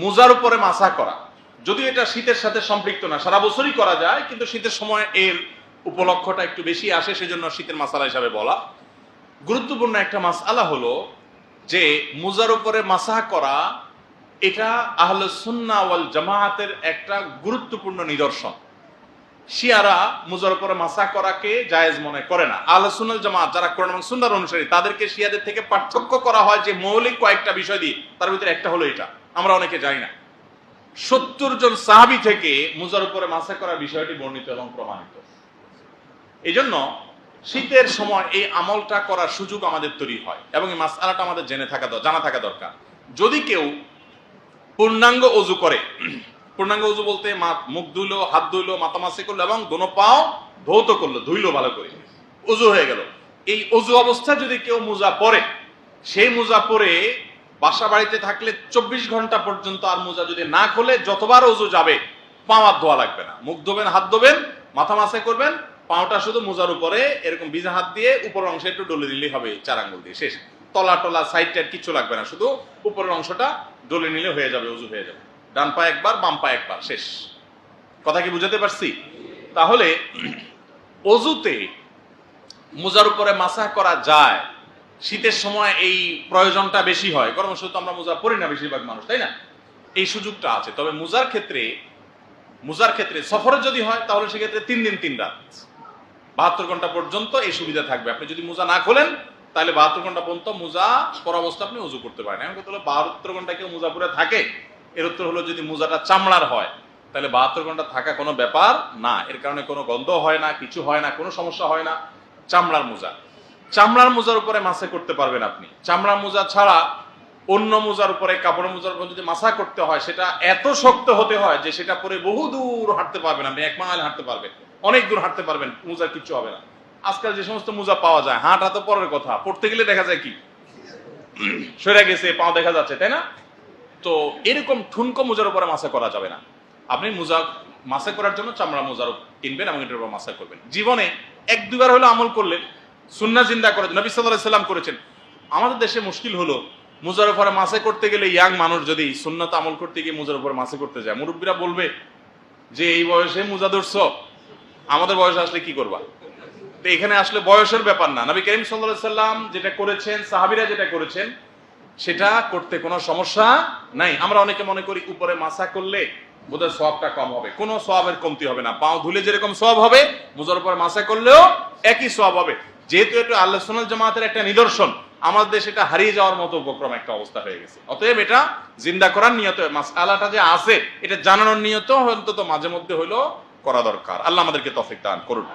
মোজার উপরে মাসা করা। যদি এটা শীতের সাথে সম্পৃক্ত না, সারা বছরই করা যায়, কিন্তু শীতের সময় এর উপলক্ষটা একটু বেশি আসে, সেজন্য শীতের মাসালা হিসাবে বলা। গুরুত্বপূর্ণ একটা মাসআলা হলো যে, মোজার উপরে মাসা করা, এটা আহলে সুন্না ওয়াল জামায়াতের একটা গুরুত্বপূর্ণ নিদর্শন। শিয়ারা মুজার উপরে মাসা করাকে জায়েজ মনে করে না। আহলে সুন্নাল জামাত যারা কোরআন এবং সুন্দর অনুসারী, তাদেরকে শিয়াদের থেকে পার্থক্য করা হয় যে মৌলিক কয়েকটা বিষয় দিয়ে। তার ভিতরে একটা হলো এটা, আমরা অনেকে জানি না। সত্তর জন সাহাবি থেকে মুজার উপরে মাসা করার বিষয়টি বর্ণিত এবং প্রমাণিত। এই জন্য শীতের সময় এই আমলটা করার সুযোগ আমাদের তৈরি হয় এবং এই মাসালাটা আমাদের জেনে থাকা জানা থাকা দরকার। যদি কেউ পূর্ণাঙ্গ অজু করে পূর্ণাঙ্গ অজু বলতে মুখ ধুইলো, হাত ধুইলো, মাথা মাসি করল এবং দোনো পাও ধৌত করল, ধুইলো ভালো করে। অজু হয়ে গেল। এই অজু অবস্থায় যদি কেউ মোজা পরে, সেই মোজা পরে বাসা বাড়িতে থাকলে চব্বিশ ঘণ্টা পর্যন্ত আর মোজা যদি না খোলে, যতবার অজু যাবে, পাও আর ধোয়া লাগবে না। মুখ ধোবেন, হাত ধোবেন, মাথা মাসে করবেন, পাওটা শুধু মোজার উপরে, এরকম ভিজা হাত দিয়ে উপরের অংশে একটু ডলে দিলেই হবে চার আঙ্গুল দিয়ে শেষ। তলা টলা সাইড টাইড কিছু লাগবে না, শুধু উপরের অংশটা ডলে নিলে হয়ে যাবে, উজু হয়ে যাবে। ডান পা একবার, বাম পা একবার, শেষ। কথা কি বুঝাতে পারছি? তাহলে, অজুতে মোজার উপরে মাসা করা যায়। শীতের সময় এই প্রয়োজনটা বেশি হয়। গরম সময় তো আমরা মোজা পরি না বেশিরভাগ মানুষ, তাই না? এই সুযোগটা আছে। তবে মোজার ক্ষেত্রে মোজার ক্ষেত্রে সফরে যদি হয়, তাহলে সেক্ষেত্রে তিন দিন, তিন রাত। বাহাত্তর ঘণ্টা পর্যন্ত এই সুবিধা থাকবে। আপনি যদি মোজা না খোলেন, তাহলে বাহাত্তর ঘণ্টা পর্যন্ত মোজা পরা অবস্থা আপনি উজু করতে পারেন এখন কথা হলো, বাহাত্তর ঘণ্টা কেউ মোজা পরে থাকে? এর উত্তর হলো যদি মোজাটা চামড়ার হয়, তাহলে বাহাত্তর ঘণ্টা থাকা কোনো ব্যাপার না। এর কারণে কোনো গন্ধ হয় না, কিছু হয় না, কোনো সমস্যা হয় না। চামড়ার মোজা। চামড়ার মোজার উপরে মাসে করতে পারবেন আপনি। চামড়ার মোজা ছাড়া অন্য মোজার উপরে, কাপড়ের মোজার উপরে যদি মাসা করতে হয়, সেটা এত শক্ত হতে হয় যে সেটা পরে বহু দূর হাঁটতে পারবেন আপনি, এক মাইল হাঁটতে পারবেন। অনেক দূর হাঁটতে পারবেন, মোজার কিচ্ছু হবে না। আজকাল যে সমস্ত মোজা পাওয়া যায়, হাঁটা তো পরের কথা, পড়তে গেলে দেখা যায় কি? সরে গেছে পাও দেখা যাচ্ছে, তাই না? তো এরকম ঠুনকো মোজার উপরে মাসা করা যাবে না। আপনি মোজা মাসা করার জন্য চামড়া মোজার কিনবেন এবং এটার উপর মাসা করবেন। জীবনে এক দুবার হলো আমল করলেন সুন্না জিন্দা করে নবী সাল্লাহ সাল্লাম করেছেন। আমাদের দেশে মুশকিল হলো মোজার উপরে মাসে করতে গেলে ইয়াং মানুষ যদি সুন্নত আমল করতে গিয়ে মোজার উপরে মাসে করতে যায়, মুরব্বীরা বলবে যে, এই বয়সে মোজা ধরছ? আমাদের বয়স আসলে কি করবা? তো এখানে আসলে বয়সের ব্যাপার না। নবী করিম সাল্লাহ সাল্লাম যেটা করেছেন, সাহাবিরা যেটা করেছেন সেটা করতে কোনো সমস্যা নাই। আমরা অনেকে মনে করি উপরে মাসা করলে বোধহয় সবটা কম হবে। কোনো সবের কমতি হবে না। পাও ধুলে যেরকম সব হবে মুজার উপরে মাসা করলেও একই সব হবে। যেহেতু এটা আল্লাহ সোনাল জামাতের একটা নিদর্শন, আমাদের দেশে এটা হারিয়ে যাওয়ার মতো উপক্রম একটা অবস্থা হয়ে গেছে। অতএব এটা জিন্দা করার নিয়ত আলাটা যে আছে, এটা জানানোর নিয়ত অন্তত মাঝে মধ্যে হইল করা দরকার। আল্লাহ আমাদেরকে তফিক দান করুন।